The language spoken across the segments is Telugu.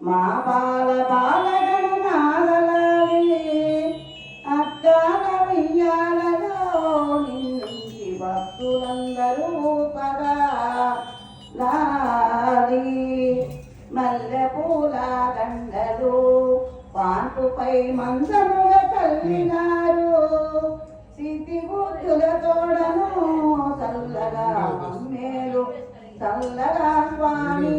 మా బాల బాలగణ నాగలాడి అక్కల వియ్యాలలో నిన్నుంచి భక్తులందరూ పదా లాలి మల్లె పూల దండలు పాన్పుపై మంచముగా తల్లినారు. సిద్ధి బుద్ధుల తోడను చల్లగా చల్లగా స్వామి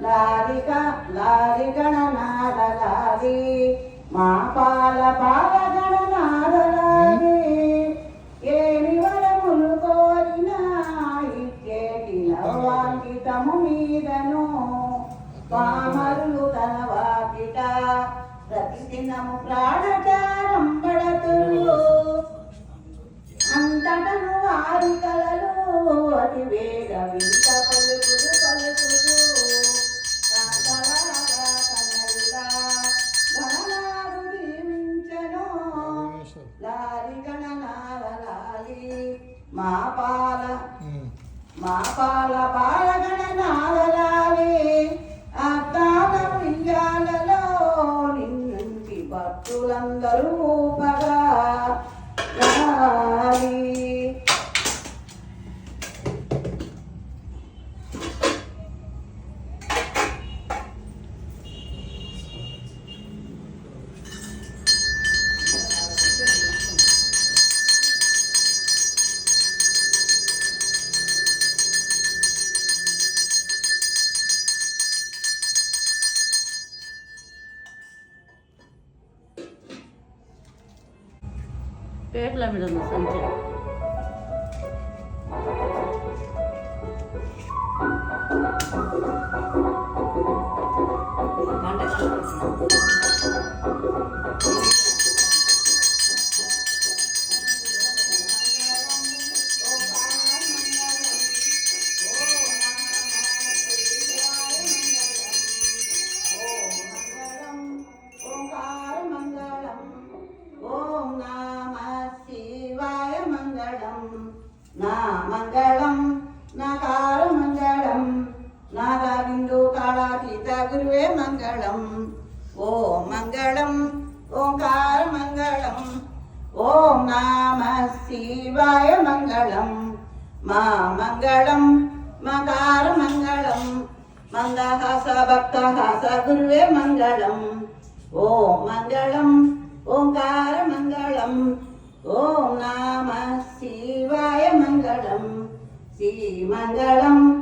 లారిక లారి గణనాద లారి మా పాల పాల గణనాద లారి ఏమి వరములు కోరినా ఇచ్చేటి నవాంకితము మీదను. పామరులు తన వాకిట ప్రతిదినము ప్రాణచారం పడతులు అంతటను వారి కలలు వేగ వింత పలుకులు పలుకులు మా పాల మా పాల పాల గణనాలి ಪೇಟ್ಲ ಬಿಡೋದು ಸಂಜೆ ಗಂಡ ఓం మంగళం ఓంకార మంగళం ఓం నామ శివాయ మంగళం. మా మంగళం మకార మంగళం మందహాస భక్తహాస గురువే మంగళం. ఓం మంగళం ఓంకార మంగళం ఓం నామ శివాయ మంగళం. శ్రీమంగళం మంగళం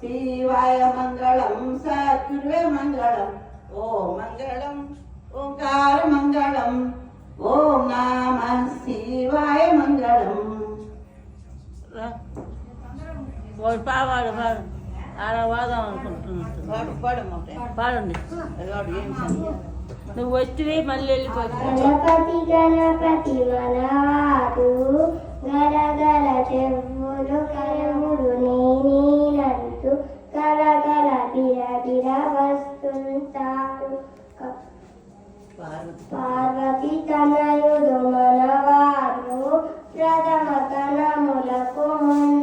శివాయ మంగళం సత్కురువే మంగళం ఓ మంగళం ఓంకార మంగళం ఓం నామ శివాయ మంగళం పావాడు పాడు ఆడ వాదం అనుకుంటున్నాను పాడండి నువ్వు వచ్చివి మళ్ళీ గరగల బిర బిర వస్తుంటాడు పార్వతి పార్వతి తనయుడు మనవాడు ప్రథమ కణములకు ముందుంటారు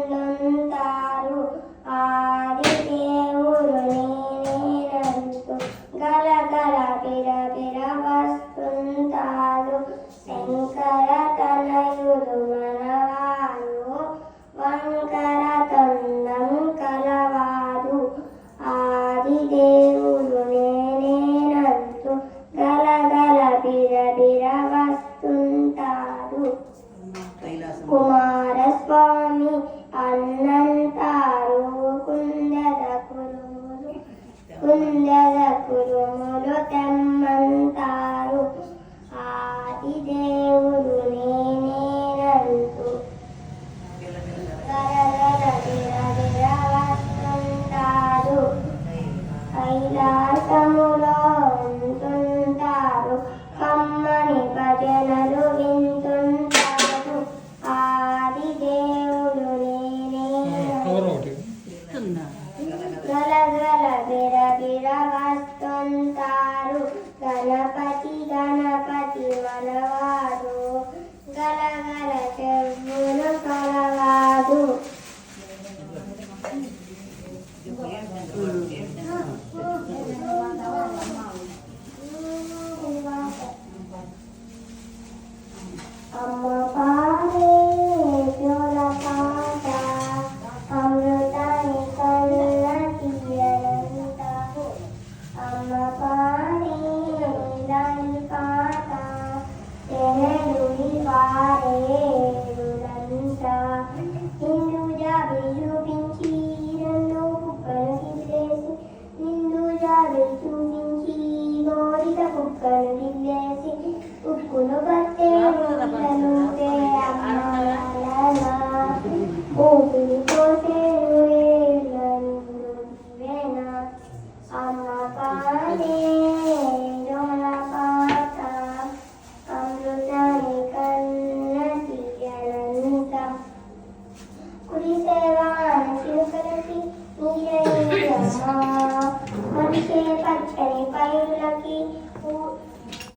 వస్తుంటారు గణపతి గణపతి మనవారు గలగల గల చెవులు కలవాడు 在原